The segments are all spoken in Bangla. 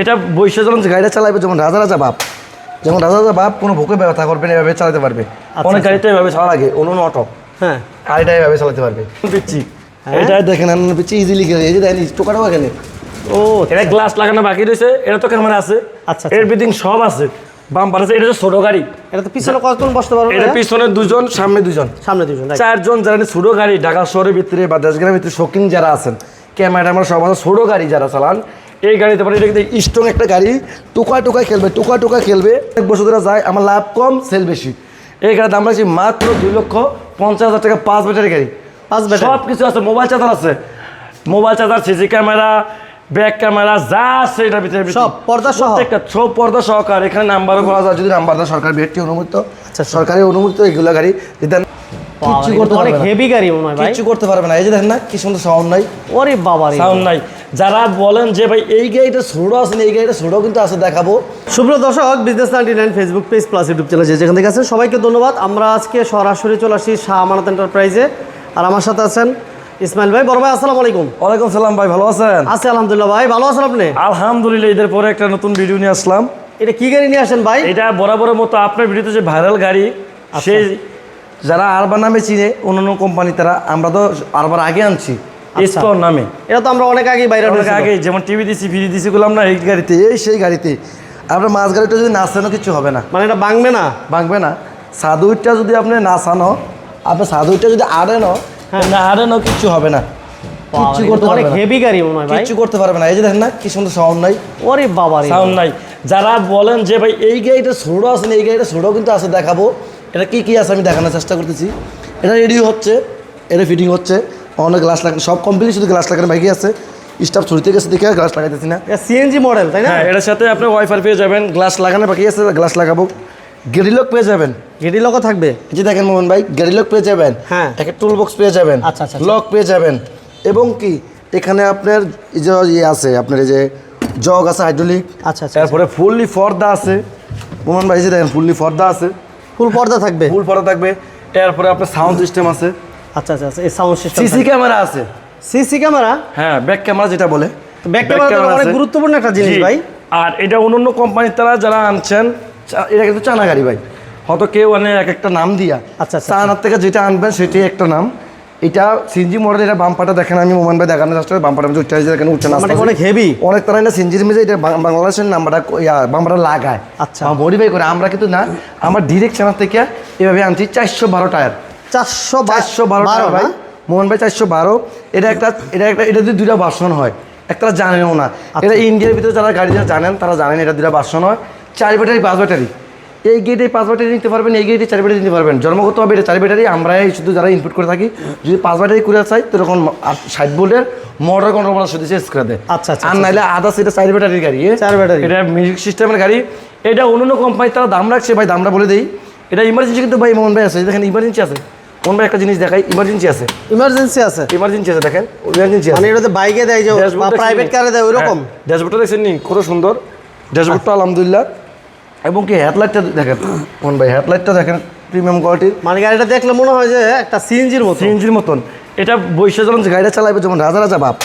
এটা বৈশ্য যখন গাড়িটা চালাবে যেমন রাজা রাজা বাপ। যেমন রাজা রাজা বাপ কোনো ভুকে ব্যবস্থা করবে না এভাবে চালাতে পারবে। অনেক গাড়িতে এভাবে চালা লাগে অন্য অটো। হ্যাঁ। আর এটা এভাবে চালাতে পারবে। পিচ্ছি এটা দেখেন আনন্দ পিচ্ছি ইজিলি এই যে দেখেন টোকাটাও এখানে। ও এটা গ্লাস লাগানো বাকি রয়েছে এটা তো ক্যামেরা আছে। আচ্ছা, এর বিদিং সব আছে। বাম্পার আছে এটা তো ছোট গাড়ি। এটা তো পিছনে কতজন বসতে পারবে এটা পিছনে দুজন সামনে দুজন। সামনে দুজন চারজন যারা ছোট গাড়ি ঢাকা শহরের ভিতরে বা দেশগ্রামের ভিতরে শৌখিন যারা আছেন ক্যামেরা আমরা সব আছে ছোট গাড়ি যারা চালান এই গাড়িতে পারে এটা স্ট্রং একটা গাড়ি টোকা টোকা খেলবে টুকা টুকা খেলবে। এক বছর ধরে যায় আমার লাভ কম সেল বেশি। এই গাড়ির দাম রাখছি মাত্র দুই লক্ষ পঞ্চাশ হাজার টাকা পাঁচ ব্যাটারি গাড়ি। পাঁচ ব্যাটারি? সব কিছু আছে মোবাইল চার্জার আছে। Mobile charger CC camera back camera যা আছে এটার ভিতরে সব, পর্দা সহ? প্রত্যেকটা সব পর্দা সহকার এখানে নাম্বারও করা যায় যদি নাম্বার দেয় সরকার বিএটি অনুমোদিত। আচ্ছা। সরকারি অনুমোদিত এগুলো গাড়ি যদি কিচ্ছু করতে অনেক পারবে না। হেভি গাড়ি মনে হয় ভাই। কিচ্ছু করতে পারবে না। এই যে দেখেন না কি সুন্দর সাউন্ড নাই। ওরে বাবা সাউন্ড নাই। যারা বলেন যে ভাই এই গাড়িটা ছোটো আছে না এই গাড়িটা ছোটো কিন্তু আছে দেখাবো। সুপ্রিয় দর্শক business ninety nine Facebook page plus YouTube channel যেখান থেকে আছেন সবাইকে ধন্যবাদ। আমরা আজকে সরাসরি চলে আসি শাহ আমানত এন্টারপ্রাইজে আর আমার সাথে আছেন ইসমাইল ভাই। বড় ভাই আসসালামু আলাইকুম। ওয়ালাইকুম সালাম ভাই ভালো আছেন? আছি আলহামদুলিল্লাহ ভাই। ভালো আছেন আপনি? আলহামদুলিল্লাহ ঈদের পরে একটা নতুন ভিডিও নিয়ে আসলাম। এটা কি গাড়ি নিয়ে আসেন ভাই? এটা বরাবরের মতো আপনার ভিডিওতে যে ভাইরাল গাড়ি আচ্ছা। সেই যারা আরবার নামে চিনে অন্য কোম্পানি তারা আমরা তো আরবার আগে আনছি। এসকর নামে। এটা তো আমরা অনেক আগে বাইরে অনেক আগে যেমন টিভি দিছি ফিরি দিছি গুলাম না এই গাড়িতে এই সেই গাড়িতে। আপনার মাছ গাড়িটা যদি না চানো কিছু হবে না। মানে এটা বাংবে না? ভাঙবে না। সাদুইটটা যদি আপনি না চানো আপনি সাদুইটটা যদি আড়েনো না আড়েনো কিচ্ছু হবে না। কিচ্ছু করতে অনেক পারবে না। হেভি গাড়ি মনে হয় কিচ্ছু করতে পারবে না। এই যে দেখেন না কি সুন্দর সাউন্ড নাই। ওরে বাবা সাউন্ড নাই। যারা বলেন যে ভাই এই গাড়িটা ছোটো আছে না এই গাড়িটা ছোটো কিন্তু আছে দেখাবো। এটা কি কি আছে আমি দেখানোর চেষ্টা করতেছি। এটা রেডি হচ্ছে এটা ফিটিং হচ্ছে। অনেক গ্লাস লাগানো সব কমপ্লিট শুধু গ্লাস লাগানো বাকি আছে। স্টাফ ছুটিতে গেছে দেখে গ্লাস লাগাইতেছি না। সিএনজি মডেল তাই না? হ্যাঁ এটার সাথে আপনি ওয়াইফাই পেয়ে যাবেন গ্লাস লাগানো বাকি আছে গ্লাস লাগাবো। গেরিলক পেয়ে যাবেন। গেডি থাকবে? যে দেখেন মোহন ভাই গেরিলক পেয়ে যাবেন। হ্যাঁ। একটা টুল বক্স পেয়ে যাবেন। আচ্ছা, আচ্ছা, আচ্ছা। লক পেয়ে যাবেন। এবং কি এখানে আপনার যে ইয়ে আছে আপনার এই যে জগ আছে হাইড্রোলিক আচ্ছা আচ্ছা তারপরে ফুললি পর্দা আছে। মোহন ভাই যে দেখেন ফুললি পর্দা আছে। ফুল পর্দা থাকবে? ফুল পর্দা থাকবে। এরপরে আপনার সাউন্ড সিস্টেম আছে। আচ্ছা আচ্ছা আচ্ছা এই সাউন্ড সিস্টেম সিসি ক্যামেরা আছে। CC camera? হ্যাঁ ব্যাক ক্যামেরা যেটা বলে। ব্যাক ক্যামেরা অনেক। গুরুত্বপূর্ণ একটা জিনিস ভাই। আর এটা অন্য অন্য কোম্পানির তারা যারা আনছেন এটা কিন্তু চানা গাড়ি ভাই। হয়তো কেউ আনে এক একটা নাম দিয়া। আচ্ছা, আচ্ছা, চানার থেকে যেটা আনবেন সেটাই একটা নাম। এটা সিনজি মডেল এটা বাম্পাটা দেখেন আমি মোবাইল ভাই দেখানোর চেষ্টা বাম্পাটা আমি উঠতে দেখেন না মানে অনেক হেভি অনেক তারা না সিনজির মেজে এটা বাংলাদেশের নাম্বারটা বাম্পাটা লাগায়। আচ্ছা। মডিফাই করে। আমরা কিন্তু না আমার ডিরেক্ট চানার থেকে এভাবে আনছি চারশো বারো টায়ার। চারশো চারশো বারো ভাই। মোহন ভাই চারশো বারো। এটা একটা এটা একটা এটা যদি দুইটা বাসন হয় একটা জানেনও না। এটা ইন্ডিয়ার ভিতরে যারা গাড়ি জানেন তারা জানেন এটা দুইটা বাসন হয়। চার ব্যাটারি পাঁচ ব্যাটারি। এই গেটে পাঁচ ব্যাটারি নিতে পারবেন এই গেটে চার ব্যাটারি নিতে পারবেন। জন্মগতভাবে এটা চার ব্যাটারি। আমরাই শুধু যারা ইনপুট করে থাকি যদি পাঁচ ব্যাটারি করে চাই তো তখন ষাট বোল্টের মোটর কন্ট্রোল শুধু শেষ করে দেয়। আচ্ছা, আচ্ছা, আর নাইলে আধা সেটা চার ব্যাটারির গাড়ি চার ব্যাটারি। এটা মিউজিক সিস্টেমের গাড়ি। এটা অন্য কোম্পানি তারা দাম রাখছে ভাই দামটা বলে দেই। এটা ইমার্জেন্সি কিন্তু ভাই মোহন ভাই আছে দেখেন ইমার্জেন্সি আছে। মোহন ভাই একটা জিনিস দেখাই? ইমার্জেন্সি আছে। ইমার্জেন্সি আছে। ইমার্জেন্সি আছে দেখেন। ইমার্জেন্সি আছে। মানে এটা বাইকে দেয় যে প্রাইভেট কারে দেয় ওইরকম? ড্যাশবোর্ডটা দেখছেন নি? কত সুন্দর। ড্যাশবোর্ডটা আলহামদুলিল্লাহ। এবং কি হেডলাইটটা দেখেন? মোহন ভাই হেডলাইটটা দেখেন প্রিমিয়াম কোয়ালিটির মানে গাড়িটা দেখলে মনে হয় যে একটা সিএনজির মতো। সিএনজির মতন। এটা বৈশ্য যখন গাড়িটা চালাবে যেমন রাজা রাজা বাপ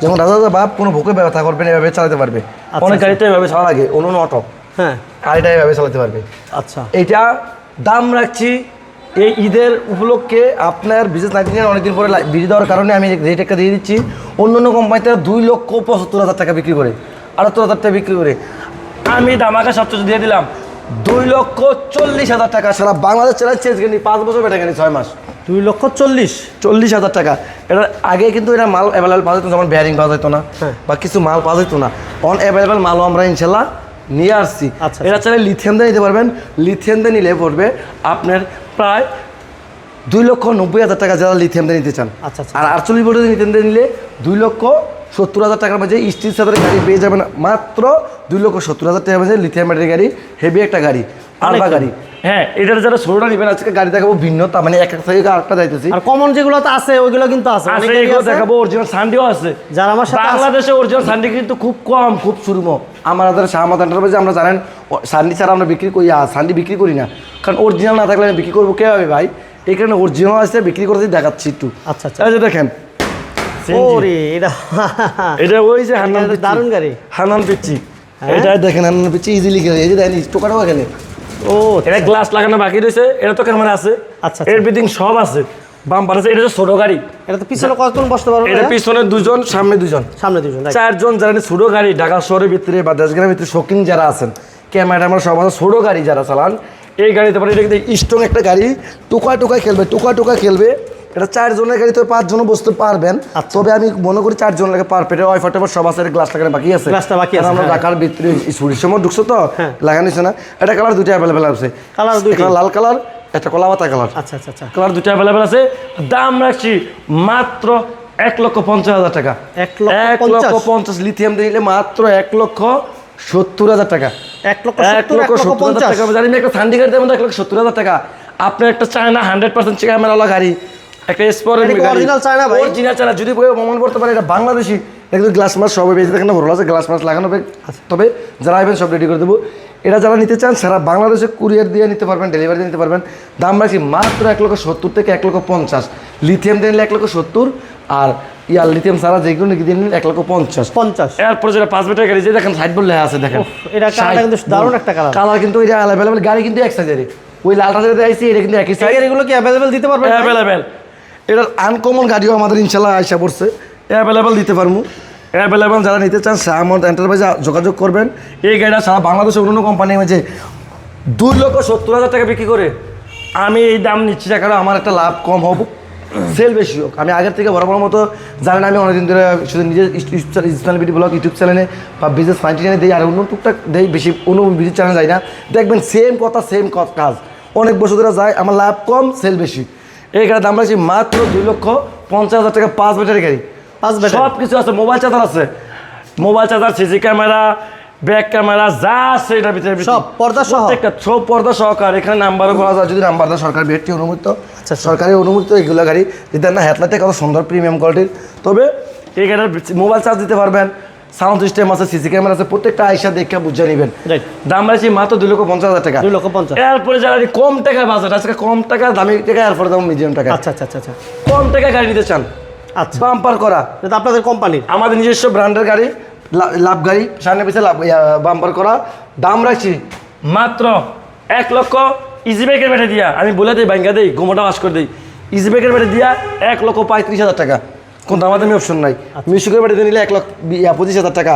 যেমন রাজা রাজা বাপ কোনো ভুকে ব্যবস্থা করবে না এভাবে চালাতে পারবে। অনেক গাড়িটা এভাবে চালা লাগে অন্য অটো। হ্যাঁ। গাড়িটা এভাবে চালাতে পারবে। আচ্ছা। এটা দাম রাখছি এই ঈদের উপলক্ষে আপনার বিশেষ নাইনটিনের অনেকদিন পরে বিড়ি দেওয়ার কারণে আমি রেট একটা দিয়ে দিচ্ছি। অন্য অন্য কোম্পানিতে দুই লক্ষ পঁচাত্তর হাজার টাকা বিক্রি করে আটাত্তর হাজার টাকা বিক্রি করে। আমি দামাকা সবচেয়ে দিয়ে দিলাম। দুই লক্ষ চল্লিশ হাজার টাকা সারা বাংলাদেশ চ্যালেঞ্জ চেঞ্জ করিনি পাঁচ বছর বেটা গেনি ছয় মাস। দুই লক্ষ চল্লিশ? চল্লিশ হাজার টাকা। এটা আগে কিন্তু এটা মাল অ্যাভেলেবেল পাওয়া যেত যেমন ব্যারিং পাওয়া যেত না হ্যাঁ। বা কিছু মাল পাওয়া যেত না। অন অ্যাভেলেবেল মালও আমরা ইনশাল্লাহ নিয়ে আসছি। আচ্ছা, এটা চাইলে লিথিয়াম দিয়ে নিতে পারবেন। লিথিয়াম দিয়ে নিলে পড়বে আপনার প্রায় দুই লক্ষ নব্বই হাজার টাকা যারা লিথিয়াম দিয়ে নিতে চান। আচ্ছা, আচ্ছা। আর আটচল্লিশ ভোল্টেজ লিথিয়াম দিয়ে নিলে দুই লক্ষ সত্তর হাজার টাকার মাঝে স্টিল সাথে গাড়ি পেয়ে যাবেন মাত্র দুই লক্ষ সত্তর হাজার টাকার মাঝে লিথিয়াম ব্যাটারি গাড়ি হেভি একটা গাড়ি আলবা গাড়ি। হ্যাঁ এটার যারা ষোলোটা নেবেন আজকে গাড়ি দেখাবো ভিন্ন তার মানে এক এক থেকে আরেকটা যাইতেছি। আর কমন যেগুলো তো আছে ওইগুলো কিন্তু আছে। আছে এগুলো দেখাবো অরিজিনাল সানডিও আছে। যারা আমার সাথে বাংলাদেশে অরিজিনাল সানডি কিন্তু খুব কম খুব সুরম। শাহমাদ এন্টারপ্রাইজে আমরা জানেন সানডি ছাড়া আমরা বিক্রি করি সানডি বিক্রি করি না। কারণ অরিজিনাল না থাকলে আমি বিক্রি করব কে হবে ভাই? এই কারণে অরিজিনাল আছে বিক্রি করতে দেখাচ্ছি একটু। আচ্ছা, আচ্ছা। এই দেখেন। ওরে এটা এটা ওই যে হান্নান এটা গাড়ি। হান্নান পিচ্ছি এটা দেখেন আপনার পিছিয়ে ইজিলি খেলে। এই যে দেখেন টোকাটাও এখানে। ও এটা গ্লাস লাগানো বাকি রয়েছে এটা তো ক্যামেরা আছে। আচ্ছা, এর বিদিং সব আছে। বাম্পার আছে এটা ছোট গাড়ি। এটা তো পিছনে কতজন বসতে পারবে এটা পিছনে দুজন সামনে দুজন। সামনে দুজন চারজন যারা ছোট গাড়ি ঢাকা শহরের ভিতরে বা দেশগ্রামের ভিতরে শৌখিন যারা আছেন ক্যামেরা আমরা সব আছে ছোট গাড়ি যারা চালান এই গাড়িতে পারে এটা কিন্তু স্ট্রং একটা গাড়ি টুকা টুকা খেলবে টুকা টুকা খেলবে। এটা চারজনের গাড়িতে পাঁচজনও বসতে পারবেন। আচ্ছা। তবে আমি মনে করি চারজন লাগে পার পেটে ওয়াইফার টাইফার সব আছে গ্লাস লাগানো বাকি আছে। গ্লাসটা বাকি আছে, আমরা হ্যাঁ। ঢাকার ভিতরে ছুটির সময় ঢুকছো তো হ্যাঁ। লাগানো না। এটা কালার দুটো অ্যাভেলেবেল আছে। কালার দুইটি? একটা লাল কালার একটা কলা পাতা কালার। আচ্ছা আচ্ছা আচ্ছা। কালার দুটো অ্যাভেলেবেল আছে। দাম রাখছি মাত্র এক লক্ষ পঞ্চাশ হাজার টাকা। এক লক্ষ পঞ্চাশ? লিথিয়াম দিলে মাত্র এক লক্ষ সত্তর হাজার টাকা। এক লক্ষ এক সত্তর, লক্ষ সত্তর হাজার টাকা। জানি একটা সান্ডি গাড়ি দেবেন এক লক্ষ সত্তর হাজার টাকা। আপনার একটা চায় না হান্ড্রেড পার্সেন্ট ক্যামেরাওয়ালা গাড়ি। একটা স্পোর্টের এটা চায়না ভাই? অরিজিনাল চায়না যদি কেউ প্রমাণ করতে পারে এটা বাংলাদেশি। একদম গ্লাস মাস সবাই বেঁচে দেখেন না ভালো আছে গ্লাস মাস লাগানো হবে। আচ্ছা। তবে যারা আসবেন সব রেডি করে দেবো। এটা যারা নিতে চান সারা বাংলাদেশে কুরিয়ার দিয়ে নিতে পারবেন ডেলিভারি দিয়ে নিতে পারবেন। দাম রাখছি মাত্র এক লক্ষ সত্তর থেকে এক লক্ষ পঞ্চাশ। লিথিয়াম দিয়ে নিলে এক লক্ষ সত্তর আর ইয়ার লিথিয়াম সারা যেগুলো নিয়ে দিয়ে নিলে এক লক্ষ পঞ্চাশ। পঞ্চাশ। এরপর যেটা পাঁচ মিটার গাড়ি যে দেখেন সাইড লেখা আছে দেখেন। এটা কিন্তু দারুণ একটা কালার কালার কিন্তু এটা অ্যাভেলেবেল গাড়ি কিন্তু এক সাইজেরই ওই লালটা যেটা আইসি এটা কিন্তু একই সাইজ এগুলো কি অ্যাভেলেবেল দিতে পারবেন অ্যাভেলেবেল এটার আনকমন গাড়িও আমাদের ইনশাল্লাহ আইসা পড়ছে। অ্যাভেলেবেল দিতে পারব অ্যাভেলেবেল যারা নিতে চান সামন্ত এন্টারপ্রাইজে যোগাযোগ করবেন। এই গাড়িটা সারা বাংলাদেশের অন্য কোম্পানি আছে দুই লক্ষ সত্তর হাজার টাকা বিক্রি করে। আমি এই দাম নিচ্ছি না, কারণ আমার একটা লাভ কম হোক সেল বেশি হোক। আমি আগের থেকে বরাবর মতো জানেন, আমি অনেকদিন ধরে শুধু নিজের ইসলাম বিডি ব্লগ ইউটিউব চ্যানেলে বা বিজনেস ফাইন চ্যানেলে দিই, আর অন্য টুকটাক দেই, বেশি অন্য বিজনেস চ্যানেল যাই না। দেখবেন সেম কথা সেম কাজ। অনেক বছর ধরে যায়, আমার লাভ কম সেল বেশি। এই গাড়ির দাম রাখছি মাত্র দুই লক্ষ পঞ্চাশ হাজার টাকা পাঁচ ব্যাটারি গাড়ি পাঁচ ব্যাটারি? সব কিছু আছে মোবাইল চার্জার আছে mobile charger CC camera back camera যা আছে এটার ভিতরে সব, পর্দা সহ? একটা সব পর্দা সহকার এখানে নাম্বারও করা যায় যদি নাম্বার দেয় সরকার বিএডটি অনুমোদিত আচ্ছা। সরকারি অনুমোদিত এগুলো গাড়ি যেটা না হেডলাইটে কত সুন্দর প্রিমিয়াম কোয়ালিটির তবে এই গাড়ির মোবাইল চার্জ দিতে পারবেন সাউন্ড সিস্টেম আছে সিসি ক্যামেরা আছে প্রত্যেকটা আইসা দেখে বুঝে নেবেন। দাম রাখছি মাত্র দুই লক্ষ পঞ্চাশ হাজার টাকা। দুই লক্ষ পঞ্চাশ। এরপরে যারা কম টাকায় বাজার আজকে কম টাকা দামি টাকা এরপরে দাম মিডিয়াম টাকা। আচ্ছা আচ্ছা আচ্ছা আচ্ছা। কম টাকায় গাড়ি নিতে চান আচ্ছা। বাম্পার করা। এটা আপনাদের কোম্পানির আমাদের নিজস্ব ব্র্যান্ডের গাড়ি লাভ গাড়ি সামনে পিছিয়ে লাভ বাম্পার করা। দাম রাখছি মাত্র এক লক্ষ ইজি ব্যাগের বেটে দিয়া। আমি বলে দিই ব্যাংকা দিই গোমোটা ওয়াশ করে দিই। ইজি ব্যাগের বেটে দিয়া এক লক্ষ পঁয়ত্রিশ হাজার টাকা। কোন আমাদের অপশন নাই। মিশুকের বেটে নিলে এক ইয়া, পঁচিশ হাজার টাকা।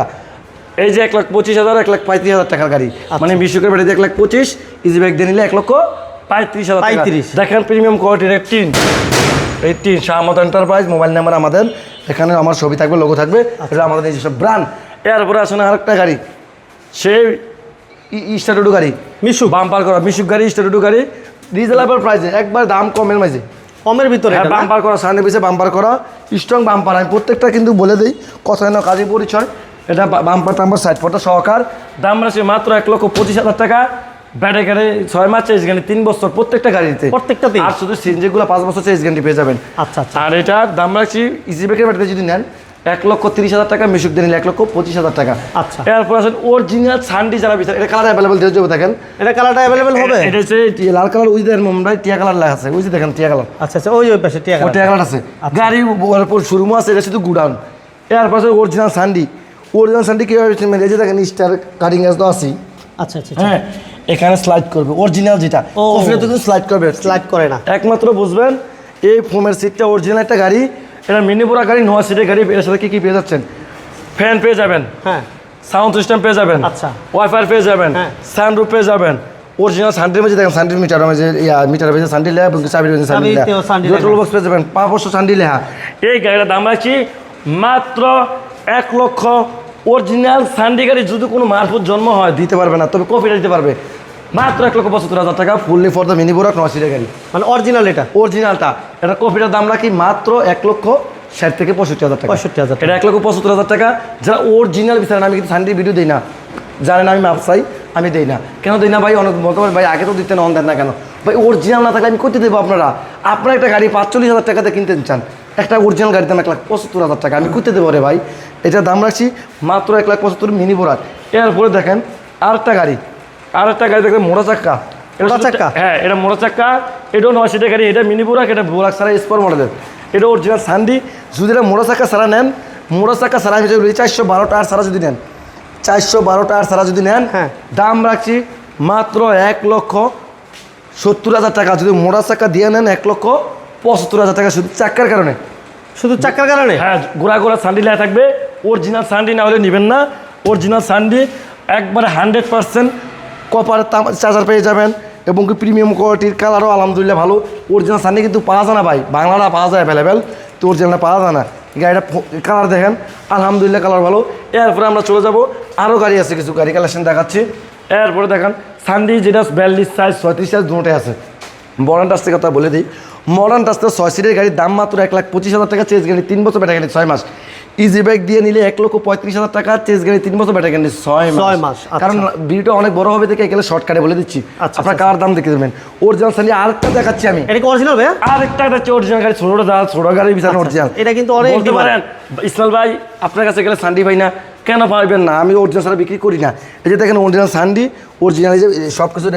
এই যে এক লাখ পঁচিশ হাজার এক লাখ পঁয়ত্রিশ হাজার টাকার গাড়ি। মানে মিশুকের দিয়ে এক লাখ পঁচিশ ইজি ব্যাগ দিয়ে নিলে এক লক্ষ পঁয়ত্রিশ হাজার। 35 দেখেন প্রিমিয়াম কোয়ালিটির এক টিন। এই tin Shahmat enterprise mobile number আমাদের। এখানে আমার ছবি থাকবে লোগো থাকবে। এটা আমাদের নিজস্ব ব্র্যান্ড এরপরে আসলে আরেকটা গাড়ি। সেই স্টাটুডু গাড়ি। মিশুক। বাম্পার করা মিশুক গাড়ি স্টাটুডু গাড়ি। রিজনেবল প্রাইসে একবার দাম কমের মাঝে। কমের ভিতরে হ্যাঁ বাম্পার করা সামনে পিছে বাম্পার করা স্ট্রং বাম্পার আমি প্রত্যেকটা কিন্তু বলে দিই কথা যেন কাজে পরিচয়। এটা বাম্পার টাম্পার সাইড ফটো সহকার। দাম রাখছে মাত্র এক লক্ষ পঁচিশ হাজার টাকা। ব্যাটে গাড়ি ছয় মাস চেস গ্যারান্টি তিন বছর প্রত্যেকটা গাড়িতে। প্রত্যেকটা আর শুধু সিএনজিগুলো পাঁচ বছর চেস গ্যারান্টি পেয়ে যাবেন। আচ্ছা আচ্ছা। আর এটার দাম রাখছি ইজি ব্যাগের ব্যাটারি যদি নেন এক লক্ষ তিরিশ হাজার টাকা মিশুক দিয়ে নিলে এক লক্ষ পঁচিশ হাজার টাকা। আচ্ছা। এরপর আছেন অরিজিনাল সানডি যারা বিচার এটা কালার অ্যাভেলেবল দিয়ে যাবে দেখেন। এটা কালারটা অ্যাভেলেবেল হবে? এটা হচ্ছে লাল কালার উইজ দেন মুম্বাই টিয়া কালার লাগা আছে। উইজ দেখেন টিয়া কালার আচ্ছা আচ্ছা ওই ওই পাশে টিয়া ও টিয়া কালার আছে। গাড়ি পর শোরুম আছে এটা শুধু গুডাউন। এর পাশে অরিজিনাল সানডি অরিজিনাল সানডি কীভাবে? এই যে দেখেন স্টার কাটিং গ্যাস তো আচ্ছা আচ্ছা আচ্ছা। হ্যাঁ এখানে স্লাইড করবে অরিজিনাল যেটা। ও। কফিতে কিন্তু স্লাইড করবে। স্লাইড করে না। একমাত্র বুঝবেন এই ফোমের সিটটা অরিজিনাল একটা গাড়ি এটা মিনি পোড়া গাড়ি নয় সিটের গাড়ি এর সাথে কী কী পেয়ে যাচ্ছেন? ফ্যান পেয়ে যাবেন। হ্যাঁ। সাউন্ড সিস্টেম পেয়ে যাবেন। আচ্ছা। ওয়াইফাই পেয়ে যাবেন। হ্যাঁ। সানরুফ পেয়ে যাবেন। অরিজিনাল সানডির মধ্যে দেখেন সানডির মিটার মাঝে ইয়া মিটার মাঝে সানডি লেখা এবং চাবির মাঝে সানডি লেখা। টুল বক্স পেয়ে যাবেন পাঁচ বছর সানডি লেখা এই গাড়িটার দাম রাখছি মাত্র এক লক্ষ। অরিজিনাল সানডি গাড়ি যদি কোনো মারফত জন্ম হয় দিতে পারবে না তবে কপিটা দিতে পারবে। মাত্র এক লক্ষ পঁচাত্তর হাজার টাকা ফুললি ফর দ্য মিনি বোরাক নয় সিটের গাড়ি। মানে অরিজিনাল এটা? অরিজিনালটা এটা কপিটার দাম রাখি মাত্র এক লক্ষ ষাট থেকে পঁয়ষট্টি হাজার টাকা। 65,000 টাকা। এটা এক লক্ষ পঁচাত্তর হাজার টাকা। যারা অরিজিনাল বিচারেন আমি কিন্তু সানডে ভিডিও দিই না। জানেন আমি মাপ চাই আমি দিই না। কেন দিই না ভাই? অনেক বলতে ভাই আগে তো দিতেন অন দেন না কেন? ভাই অরিজিনাল না থাকলে আমি করতে দেবো আপনারা। আপনারা একটা গাড়ি পাঁচচল্লিশ হাজার টাকাতে কিনতে চান। একটা অরিজিনাল গাড়ির দাম এক লাখ পঁচাত্তর হাজার টাকা। আমি করতে দেবো রে ভাই এটার দাম রাখছি মাত্র এক লাখ পঁচাত্তর মিনি বোরাক এরপরে দেখেন আরেকটা গাড়ি। আরেকটা গাড়ি দেখেন মোড়া চাক্কা। এটা চাক্কা? হ্যাঁ এটা মোড়া চাক্কা। এটাও নয় সিটের গাড়ি এটা মিনি বোরাক এটা বোরাক সারা স্পর মডেলের এটা অরিজিনাল সান্ডি যদি এটা মোড়া চাক্কা সারা নেন মোড়া চাক্কা সারা হিসেবে চারশো বারো টায়ার সারা যদি নেন চারশো বারো টায়ার সারা যদি নেন হ্যাঁ। দাম রাখছি মাত্র এক লক্ষ সত্তর হাজার টাকা। যদি মোড়া চাক্কা দিয়ে নেন এক লক্ষ পঁচাত্তর হাজার টাকা শুধু চাক্কার কারণে। শুধু চাক্কার কারণে? হ্যাঁ গোড়া গোড়া সান্ডি লেখা থাকবে। অরিজিনাল সান্ডি না হলে নেবেন না। অরিজিনাল সান্ডি একবারে হান্ড্রেড পার্সেন্ট কপার চার্জার পেয়ে যাবেন এবং কি প্রিমিয়াম কোয়ালিটির কালারও আলহামদুলিল্লাহ ভালো। অরিজিনাল সান্ডি কিন্তু পাওয়া যায় না ভাই। বাংলাটা পাওয়া যায় অ্যাভেলেবেল তো অরিজিনালটা পাওয়া যায় না। গাড়িটা কালার দেখেন, আলহামদুলিল্লাহ কালার ভালো। এরপরে আমরা চলে যাব, আরও গাড়ি আছে কিছু গাড়ি কালেকশন দেখাচ্ছি। এরপরে দেখেন সান্ডি যেটা বিয়াল্লিশ সাইজ ছয়ত্রিশ সাইজ দুটোই আছে। মডার্ন টাস্টের কথা বলে দিই। মডার্ন টাস্টের ছয় সিটের গাড়ির দাম মাত্র এক লাখ পঁচিশ হাজার টাকা, চেস গাড়ি তিন বছর ব্যাটারি গাড়ি ছয় মাস। ইজি ব্যাগ দিয়ে নিলে এক লক্ষ পঁয়ত্রিশ হাজার টাকা চেস গাড়ি তিন বছর ব্যাটারি গাড়ি ছয় ছয় মাস মাস, আচ্ছা। কারণ ভিডিওটা অনেক বড় হবে দেখে এখানে শর্টকাটে বলে দিচ্ছি। আচ্ছা, আপনার কার দাম দেখে দেবেন অরিজিনাল সালি আরেকটা দেখাচ্ছি আমি। এটা কি অরিজিনাল ভাইয়া? আরেকটা হচ্ছে অরিজিনাল গাড়ি ছোটো দাদা ছোটো গাড়ি বিছানো অরিজিনাল আচ্ছা, এটা কিন্তু অনেক বলতে পারেন ইসমাইল ভাই আপনার কাছে গেলে সান্ডি ভাই না কেন পাইবেন না? আমি অরিজিনাল ছাড়া বিক্রি করি না। এই যে দেখেন অরিজিনাল সান্ডি অরিজিনাল এই যে সব কিছু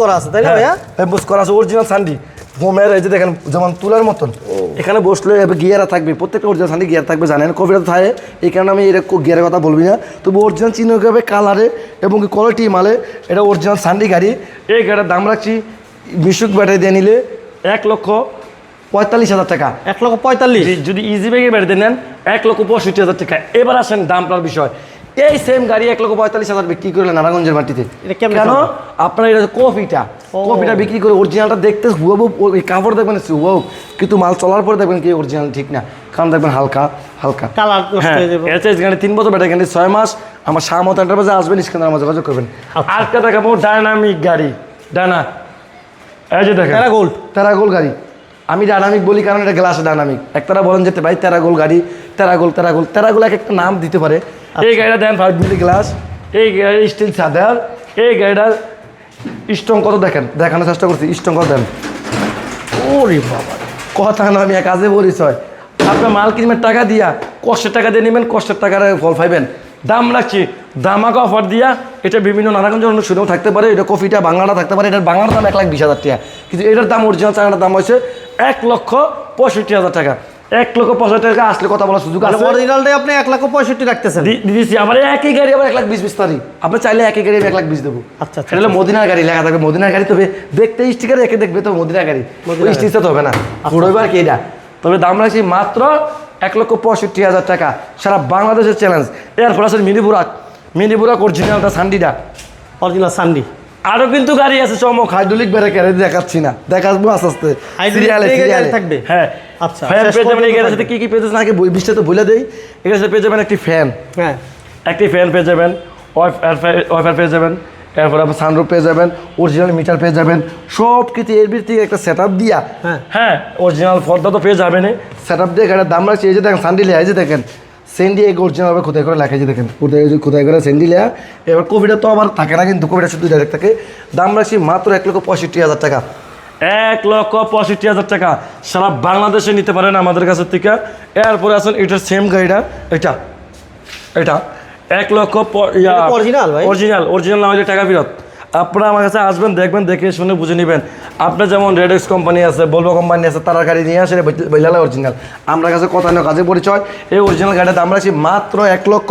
করা আছে। তাই না ভাইয়া? এমবোস করা আছে অরিজিনাল সান্ডি হোমের এই যে দেখেন যেমন তুলার মতন। এখানে বসলে গিয়ারা থাকবে প্রত্যেকটা অরিজিনাল সান্ডি গিয়ার থাকবে জানেন? কবিরা তো থাকে এই কারণে আমি এরকম গিয়ারের কথা বলবি না। তবু অরিজিনাল চিহ্ন হবে? কালারে এবং কোয়ালিটি মালে এটা অরিজিনাল সান্ডি গাড়ি। এই গাড়ির দাম রাখছি মিশুক ব্যাটারি দিয়ে নিলে এক লক্ষ পঁয়তাল্লিশ হাজার টাকা। এক লক্ষ পঁয়তাল্লিশ? যদি- ইজি ব্যাগের বাড়িতে নেন এক লক্ষ পঁয়ষট্টি হাজার টাকা। এবার আসেন দামটার বিষয়। এই সেম গাড়ি এক লক্ষ পঁয়তাল্লিশ হাজার বিক্রি করলেন নারায়ণগঞ্জের মাটিতে। এটা কেন? আপনার এটা কফিটা। ও। কফিটা বিক্রি করে অরিজিনালটা দেখতে হুয়াবু এই কাপড় দেখবেন হুয়াবু কিন্তু মাল চলার পরে দেখবেন কি অরিজিনাল ঠিক না। কারণ দেখবেন হালকা হালকা। কালার নষ্ট হ্যাঁ যাবে। এসএস গাড়ি তিন বছর ব্যাটারি গাড়ি ছয় মাস। আমার সামত এন্টারপ্রাইজে আসবেন স্ক্যানার মাঝে যোগাযোগ করবেন। আচ্ছা। আরেকটা দেখাবো ডায়নামিক গাড়ি। ডানা। এই যে দেখেন। গোল্ড তেরাগোল গাড়ি। আমি ডায়নামিক বলি কারণ এটা গ্লাস ডায়নামিক একতারা বলেন যেতে ভাই তেরাগোল গাড়ি তেরাগোল তেরাগোল তেরাগোল এক একটা নাম দিতে পারে। এই গাড়িটা দেন ফাইভ মিলি গ্লাস এই গাড়ির স্টিল চাদার। এই গাড়িটার স্ট্রং কত দেখেন? দেখানোর চেষ্টা করছি, স্ট্রং কত দেন ওরে বাবা, কথা না আমি কাজে পরিচয়। আপনার মাল কিনবেন টাকা দিয়া, কষ্টের টাকা দিয়ে নেবেন, কষ্টের টাকার ফল পাইবেন। দাম রাখছি, দামাকা অফার দিয়া, এটা বিভিন্ন নানাগঞ্জ শুনেও থাকতে পারে, এটা কফিটা বাংলাটা থাকতে পারে, এটার বাংলার দাম এক লাখ বিশ হাজার টাকা। কিন্তু এটার দাম অরিজিনাল চায়নার দাম হয়েছে এক লক্ষ পঁয়ষট্টি হাজার টাকা। এক লক্ষ পঁয়ষট্টি টাকা আসলে কথা বলার সুযোগ আছে। অরিজিনালটাই আপনি এক লক্ষ পঁয়ষট্টি রাখতেছেন। দিয়েছি আবার একই গাড়ি আবার এক লাখ বিশ বিশ তারিখ আপনি চাইলে একই গাড়ি এক লাখ বিশ দেবো। আচ্ছা, আচ্ছা, এটা হলো মদিনার গাড়ি লেখা থাকবে মদিনার গাড়ি। তবে দেখতে স্টিকার একে দেখবে তো মদিনার গাড়ি। ওই স্টিচে তো হবে না। পুরোবার কি এটা? তবে দাম রাখছি মাত্র এক লক্ষ পঁয়ষট্টি হাজার টাকা। সারা বাংলাদেশের চ্যালেঞ্জ এরপর আছে মিনি বুরাক মিনি বুরাক অরিজিনালটা সান্ডিটা অরিজিনাল সানডি আরও কিন্তু গাড়ি আছে চমক। হাইড্রোলিক বেড়ে কেড়ে দেখাচ্ছি না। দেখাবো আস্তে আস্তে। সিরিয়ালে সিরিয়ালে থাকবে? হ্যাঁ। আচ্ছা, ফ্যান পেয়ে যাবেন সাথে কী কী আগে বিশটা তো বলে দেই। এখানে সাথে পেয়ে যাবেন একটি ফ্যান হ্যাঁ। একটি ফ্যান পেয়ে যাবেন ওয়াইফাই পেয়ে যাবেন এরপর আপনার সানরুফ পেয়ে যাবেন অরিজিনাল মিটার পেয়ে যাবেন সব কিছু এর ভিতর থেকে একটা সেট আপ দিয়া। হ্যাঁ। হ্যাঁ অরিজিনাল ফর্দা তো পেয়ে যাবেন সেট আপ দিয়ে গাড়ির দাম রাখছে এই যে দেখেন সান্ডি লেয়া এই যে দেখেন। সেন্ডি এক অরিজিনালভাবে খোদাই করে লেখা দেখেন খোদাই কোথায় করে সেন্ডি লেয়া এবার কোভিডটা তো আবার থাকে না কিন্তু কোভিডটা শুধু ডাইরেক্ট থাকে। দাম রাখছি মাত্র এক লক্ষ পঁয়ষট্টি হাজার টাকা। এক লক্ষ পঁয়ষট্টি হাজার টাকা। সারা বাংলাদেশে নিতে পারেন আমাদের কাছের থেকে। এরপরে আছেন এটার সেম গাড়িটা। এটা এটা। এক লক্ষ ভাই? অরিজিনাল অরিজিনাল না হলে টাকা ফেরত। আপনারা আমার কাছে আসবেন দেখবেন দেখে শুনে বুঝে নেবেন। আপনার যেমন রেডেক্স কোম্পানি আছে বলব কোম্পানি আছে তারা গাড়ি নিয়ে আসে বইলালে অরিজিনাল আমরা কাছে কথা নয় কাজে পরিচয় এই অরিজিনাল গাড়ির দাম রাখছি মাত্র এক লক্ষ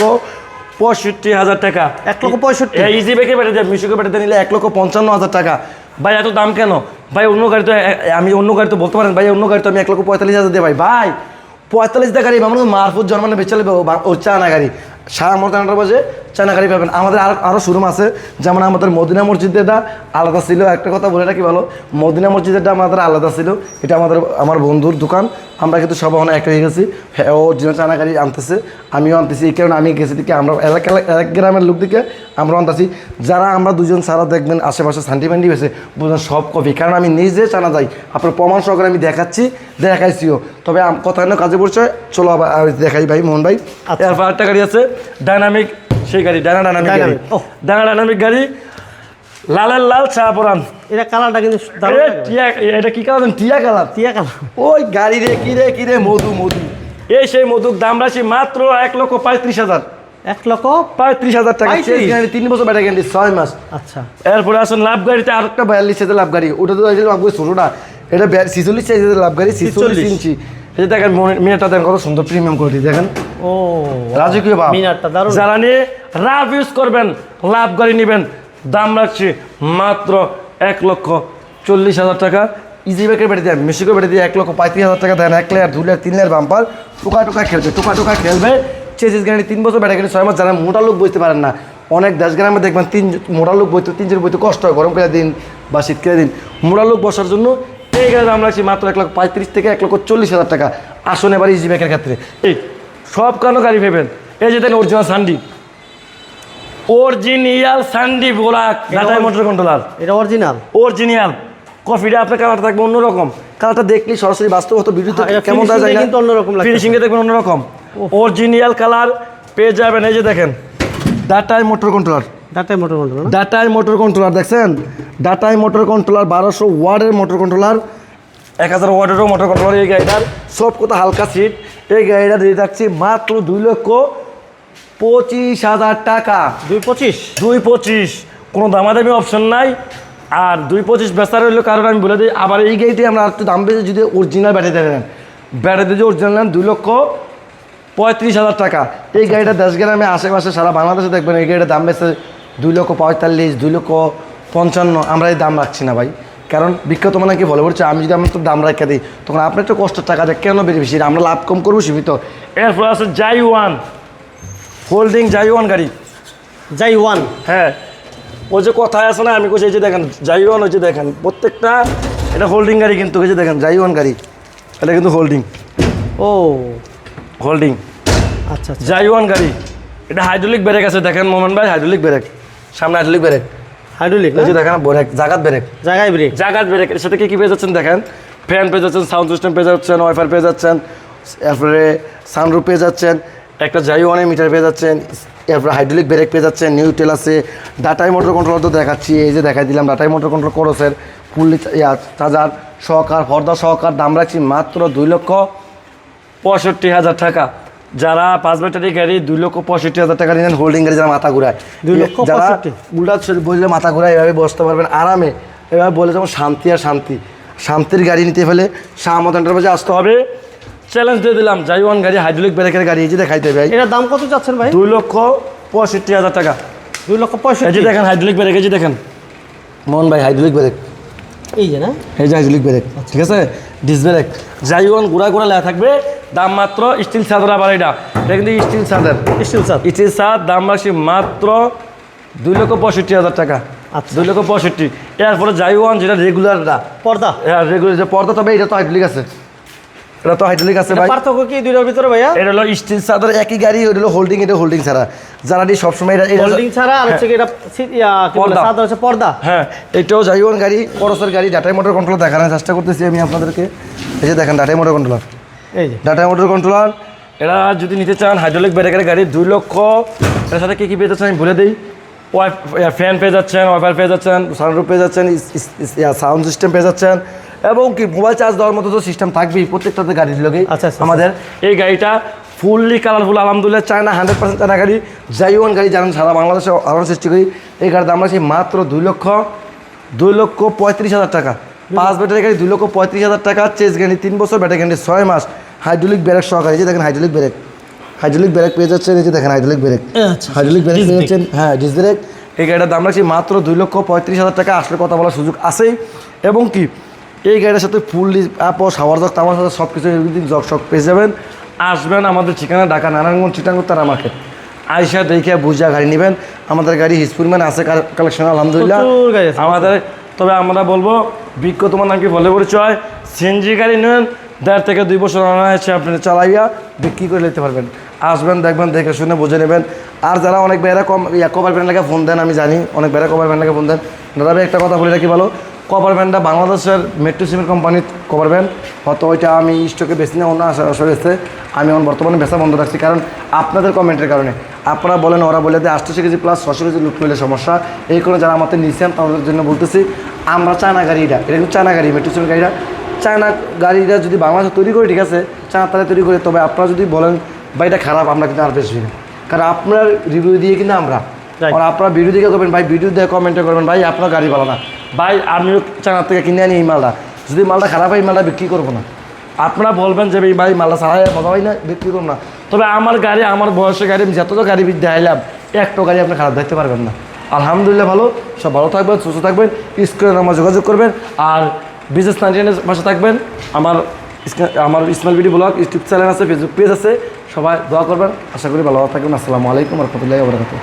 পঁয়ষট্টি হাজার টাকা। এক লক্ষ পঁয়ষট্টি? ইজি বেকে বেটে দেয় মিশুকে বেটে নিলে এক লক্ষ পঞ্চান্ন হাজার টাকা। ভাই এত দাম কেন? ভাই অন্য গাড়ি তো আমি অন্য গাড়ি তো বলতে পারেন ভাই অন্য গাড়ি তো আমি এক লক্ষ পঁয়তাল্লিশ হাজার দিয়ে ভাই। ভাই পঁয়তাল্লিশ টাকা গাড়ি আমার মারফুট জন্মানে বেচালে ও চায়না গাড়ি। সারা মতো বাজে চায়না গাড়ি পাবেন। আমাদের আরও আরও শোরুম আছে। যেমন আমাদের মদিনা মসজিদেরটা আলাদা ছিল। একটা কথা বলে রাখি ভালো। মদিনা মসজিদেরটা আমাদের আলাদা ছিল। এটা আমাদের আমার বন্ধুর দোকান। আমরা কিন্তু সব ওখানে এক হয়ে গেছি। হ্যাঁ ও চায়না গাড়ি আনতেছে আমিও আনতেছি এই কারণে আমি গেছি দিকে। আমরা এলাকা এক গ্রামের লোক দিকে আমরা আনতেছি। যারা আমরা দুজন সারা দেখবেন আশেপাশে শান্তি ফান্ডি হয়েছে বুঝলেন সব কপি। কারণ আমি নিজে চানা যাই আপনার প্রমাণ সহকারে আমি দেখাচ্ছি দেখাইছিও। তবে কথা না কাজে পড়ছে চলো আবার দেখাই ভাই মোহন ভাই। আচ্ছা। এরপর একটা গাড়ি আছে ডায়নামিক সেই গাড়ি ডায়না ডায়নামিক গাড়ি। ওহ। ডায়নামিক গাড়ি লালের লাল চা পরান। এটা কালারটা কিন্তু। টিয়া এটা কি কালার টিয়া কালার। টিয়া কালার। ওই গাড়ি রে কি রে কি রে মধু মধু। এই সেই মধুক দাম রাশি মাত্র এক লক্ষ পঁয়ত্রিশ হাজার। এক লক্ষ পঁয়ত্রিশ হাজার টাকা? তিন বছর ব্যাটারি গ্যারান্টি ছয় মাস। আচ্ছা। এরপরে আসুন লাভ গাড়িতে আর একটা বিয়াল্লিশ হাজার লাভ গাড়ি। ওটা তো লাভ গাড়ি ছোটোটা। এটা ছিচল্লিশ সাইজের লাভ গাড়ি ছিচল্লিশ 46 ইঞ্চি। এই দেখেন মনে- মিনারটা দেখেন কত সুন্দর প্রিমিয়াম কোয়ালিটি দেখেন। ও রাজকীয় ভাব। মিনারটা দারুণ। যারা নিয়ে লাভ ইউজ করবেন লাভ গাড়ি নেবেন। দাম রাখছি মাত্র এক লক্ষ চল্লিশ হাজার টাকা। ইজি ব্যাগের বেড়ে দেয় মেশিকো বেড়ে দিয়ে এক লক্ষ পঁয়ত্রিশ হাজার টাকা দেন। এক লেয়ার দু লেয়ার তিন লেয়ার বাম্পার টোকা টোকা খেলবে, টোকা টোকা খেলবে। চেজিস গাড়ি তিন বছর বেড়ে গেলে ছয় মাস, যারা মোটা লোক বুঝতে পারেন না। অনেক দেশ গ্রামে দেখবেন তিন মোটা লোক বইতে তিনজন বইতে কষ্ট হয়, গরম করে দিন বা শীতকালে দিন। মোটা লোক বসার জন্য এই গাড়ির দাম রাখছি মাত্র এক লক্ষ পঁয়ত্রিশ থেকে এক লক্ষ চল্লিশ হাজার টাকা। আসুন এবার ইজি ব্যাগের ক্ষেত্রে। এই, সব কেন গাড়ি ভেবেন। এই যে দেখেন অরিজিনাল সান্ডি অরিজিনাল সান্ডি ব্লাক ডাটাই মোটর কন্ট্রোলার এটা অরিজিনাল অরিজিনাল কফিটা আপনার কালারটা থাকবে অন্যরকম। কালারটা দেখলেই সরাসরি বাস্তব হতো ভিডিওতে হ্যাঁ, কেমন কিন্তু অন্যরকম। ফিনিশিংটা দেখবেন অন্যরকম। অরিজিনাল কালার পেয়ে যাবেন এই যে দেখেন। ডাটাই মোটর কন্ট্রোলার ডাটাই মোটর কন্ট্রোল না? ডাটাই মোটর কন্ট্রোলার দেখছেন? ডাটাই মোটর কন্ট্রোলার বারোশো ওয়ার্ডের মোটর কন্ট্রোলার এক হাজার ওয়ার্ডেরও মোটর কন্ট্রোলার এই গাড়িটার। সব কথা হালকা সিট এই গাড়িটা দিয়ে রাখছি মাত্র দুই লক্ষ পঁচিশ হাজার টাকা। দুই পঁচিশ? দুই পঁচিশ। কোনো দামাদামি অপশন নাই। আর দুই পঁচিশ বেচার হইল কারণ আমি বলে দিই আবার এই গাড়িটি আমরা একটু দাম বেশি যদি অরিজিনাল ব্যাটারিতে নেন। ব্যাটারিতে যদি অরিজিনাল নেন দুই লক্ষ পঁয়ত্রিশ হাজার টাকা। এই গাড়িটা দেশ গ্রামে আশেপাশে সারা বাংলাদেশে দেখবেন এই গাড়িটার দাম বেশি দুই লক্ষ পঁয়তাল্লিশ দুই লক্ষ পঞ্চান্ন। আমরা এই দাম রাখছি না ভাই। কারণ বিখ্যাত মানে কি বলে বলছে আমি যদি আমার তো দাম রাখা দিই তখন আপনার একটু কষ্টের টাকা দেয় কেন বেশি বেশি? আমরা লাভ কম করব সীমিত। এরপর আছে জাই ওয়ান হোল্ডিং জাই ওয়ান গাড়ি। যাই ওয়ান হ্যাঁ। ওই যে কথায় আছে না আমি কোথায় যে দেখেন জাইওয়ান ওই যে দেখেন প্রত্যেকটা এটা হোল্ডিং গাড়ি কিন্তু ওই যে দেখেন জাইওয়ান গাড়ি এটা কিন্তু হোল্ডিং ও। হোল্ডিং আচ্ছা আচ্ছা। জাইওয়ান গাড়ি এটা হাইড্রোলিক ব্রেক আছে দেখেন মোমেন ভাই হাইড্রোলিক ব্রেক সামনে হাইড্রোলিক ব্রেক হাইড্রোলিক ওই যে দেখেন ব্রেক জাগাত ব্রেক জায়গায় ব্রেক জাগাত ব্রেক এর সাথে কি কি পেয়ে যাচ্ছেন দেখেন? ফ্যান পেয়ে যাচ্ছেন সাউন্ড সিস্টেম পেয়ে যাচ্ছেন ওয়াইফাই পেয়ে যাচ্ছেন এরপরে সানরুফ পেয়ে যাচ্ছেন একটা জাইওয়ানের মিটার পেয়ে যাচ্ছেন এরপরে হাইড্রোলিক ব্রেক পেয়ে যাচ্ছেন নিউটেল আছে। ডাটাই মোটর কন্ট্রোল তো দেখাচ্ছি এই যে দেখাই দিলাম ডাটাই মোটর কন্ট্রোল করসের ফুললি চার্জার সহকার ফর্দা সহকার দাম রাখছি মাত্র দুই লক্ষ পঁয়ষট্টি হাজার টাকা। যারা পাঁচ ব্যাটারি গাড়ি দুই লক্ষ পঁয়ষট্টি হাজার টাকা নিলেন হোল্ডিং গাড়ি যারা মাথা ঘুরায়। দুই লক্ষ যারা? উল্টা বললে মাথা ঘুরায় এভাবে বসতে পারবেন আরামে। এভাবে বলে যেমন শান্তি আর শান্তি। শান্তির গাড়ি নিতে ফেলে শাহ মত এন্টারপ্রাইজে আসতে হবে। চ্যালেঞ্জ দিয়ে দিলাম। জাইওয়ান গাড়ি হাইড্রোলিক ব্রেকের গাড়ি এই যে দেখাইতে ভাই। এটার দাম কত চাচ্ছেন ভাই? দুই লক্ষ পঁয়ষট্টি হাজার টাকা। দুই লক্ষ এই পঁয়ষট্টি যে দেখেন হাইড্রোলিক ব্রেক এই যে দেখেন। মোহন ভাই হাইড্রোলিক ব্রেক এই যে না? এই যে হাইড্রোলিক ব্রেক ঠিক আছে? ডিস ব্রেক জাইওয়ান গুড়া গুড়া লেখা থাকবে। দাম মাত্র স্টিল চাদর আবার এটা। এটা কিন্তু স্টিল চাদর স্টিল স্যার স্টিল চাদ দাম রাখছি মাত্র দুই লক্ষ পঁয়ষট্টি হাজার টাকা। আচ্ছা। দুই লক্ষ পঁয়ষট্টি। এরপরে জাইওয়ান যেটা রেগুলারটা পর্দা। হ্যাঁ রেগুলার যে পর্দা তবে এটা তো হাইড্রোলিক আছে। এটা তো হাইড্রোলিক আছে এটা ভাই। পার্থক্য কি দুইটার ভিতরে ভাইয়া? এটা হলো স্টিল চাদর একই গাড়ি ওটা হলো হোল্ডিং এটা হোল্ডিং ছাড়া। যারা দিয়ে সবসময় এটা এটা- হোল্ডিং ছাড়া আর হচ্ছে কি এটা পর্দা। সাদা হচ্ছে পর্দা? হ্যাঁ এটাও জাইওয়ান গাড়ি করসের গাড়ি ডাটাই মোটর কন্ট্রোল দেখানোর চেষ্টা করতেছি আমি আপনাদেরকে। এই যে দেখেন ডাটাই মোটর কন্ট্রোলার এই যে। ডাটা মোটর কন্ট্রোলার এরা যদি নিতে চান হাইড্রোলিক ব্রেকের গাড়ি দুই লক্ষ। এর সাথে কী কী পেয়ে যাচ্ছেন আমি বলে দিই। ওয়াই ফ্যান পেয়ে যাচ্ছেন ওয়াইফাই পেয়ে যাচ্ছেন সাউন্ড পেয়ে যাচ্ছেন সাউন্ড সিস্টেম পেয়ে যাচ্ছেন। এবং কি মোবাইল চার্জ দেওয়ার মতো তো সিস্টেম থাকবেই প্রত্যেকটাতে গাড়ির লোকে আচ্ছা, আচ্ছা, আমাদের এই গাড়িটা ফুললি কালারফুল আলহামদুলিল্লাহ চায়না হান্ড্রেড পার্সেন্ট চায়না গাড়ি জাইওয়ান গাড়ি জানেন সারা বাংলাদেশে আলোড়ন সৃষ্টি করি এই গাড়ির দাম আছে মাত্র দুই লক্ষ দুই লক্ষ পঁয়ত্রিশ হাজার টাকা। পাঁচ ব্যাটারি গাড়ি দুই লক্ষ পঁয়ত্রিশ হাজার টাকা চেস গাড়ি তিন বছর ব্যাটারি গাড়ি ছয় মাস। হাইড্রোলিক ব্রেক সহকারে এই যে দেখেন হাইড্রোলিক ব্রেক হাইড্রোলিক ব্রেক পেয়ে যাচ্ছেন এই যে দেখেন হাইড্রোলিক ব্রেক আচ্ছা হাইড্রোলিক ব্রেক পেয়ে যাচ্ছেন হ্যাঁ ডিস ব্রেক এই গাড়িটার দাম রাখছি মাত্র দুই লক্ষ পঁয়ত্রিশ হাজার টাকা আসলে কথা বলার সুযোগ আছেই। এবং কি এই গাড়ির সাথে ফুললি অ্যাপ ও সাওয়ার তামার সাথে সব কিছু জক শক পেয়ে যাবেন। আসবেন আমাদের ঠিকানা ঢাকা নারায়ণগঞ্জ চিটাঙ্গ তারা মার্কেট। আইসা দেখে বুঝা গাড়ি নেবেন। আমাদের গাড়ি হিস পরিমাণ আছে কালেকশন আলহামদুলিল্লাহ। আমাদের তবে আমরা বলব বিজ্ঞ তোমার নাকি বলে পরিচয়। সিএনজি গাড়ি নেন দেড় থেকে দুই বছর আনা হয়েছে আপনি চালাইয়া বিক্রি করে নিতে পারবেন। আসবেন দেখবেন দেখে শুনে বুঝে নেবেন। আর যারা অনেক বেড়া কম ইয়া কভার ব্যান্ড লাগে ফোন দেন আমি জানি। অনেক বেড়া কভার ব্যান্ড লাগে ফোন দেন। দাদা একটা কথা বলে রাখি ভালো কভার ব্যান্ডটা বাংলাদেশের মেট্রো সিমের কোম্পানির কভার ব্যান্ড। হয়তো ওইটা আমি স্টকে বেশি না অন্য আসা আসা গেছে আমি এখন বর্তমানে বেচা বন্ধ রাখছি। কারণ আপনাদের কমেন্টের কারণে। আপনারা বলেন ওরা বলে যে আটশো কেজি প্লাস ছশো কেজি লুট করলে সমস্যা। এই করে যারা আমাদের নিচ্ছেন তাদের জন্য বলতেছি আমরা চায়না গাড়িটা এটা কিন্তু চায়না গাড়ি মেট্রো সিমের গাড়িটা। চায়না গাড়িটা যদি বাংলাদেশে তৈরি করে ঠিক আছে চায়না তারা তৈরি করে। তবে আপনারা যদি বলেন বা এটা খারাপ আমরা কিন্তু আর বেশি না। কারণ আপনার রিভিউ দিয়ে কিন্তু আমরা. আর আপনারা ভিডিও দিকে করবেন ভাই ভিডিও দিয়ে কমেন্টে করবেন ভাই আপনার গাড়ি ভালো না। ভাই, আমিও চায়নার থেকে কিনে আনি এই মালটা। যদি মালটা খারাপ হয়, এই মালটা বিক্রি করব না। আপনারা বলবেন যে এই ভাই মাল্লা সারাই মজা হয় না, বিক্রি করুন না। তবে আমার গাড়ি, আমার বয়সের গাড়ি, আমি যতটা গাড়ি দেখাইলাম একটা গাড়ি আপনি খারাপ দেখতে পারবেন না। আলহামদুলিল্লাহ ভালো, সব ভালো থাকবেন, সুস্থ থাকবেন, স্ক্রিনে আমার যোগাযোগ করবেন, আর বিজনেস নাইনটিনের পাশে থাকবেন। আমার আমার Ismail BD blog YouTube channel আছে ফেসবুক পেজ আছে, সবাই দোয়া করবেন। আশা করি ভালো থাকবেন। আসসালামু আলাইকুম রহমতুল্লাহ বরকাত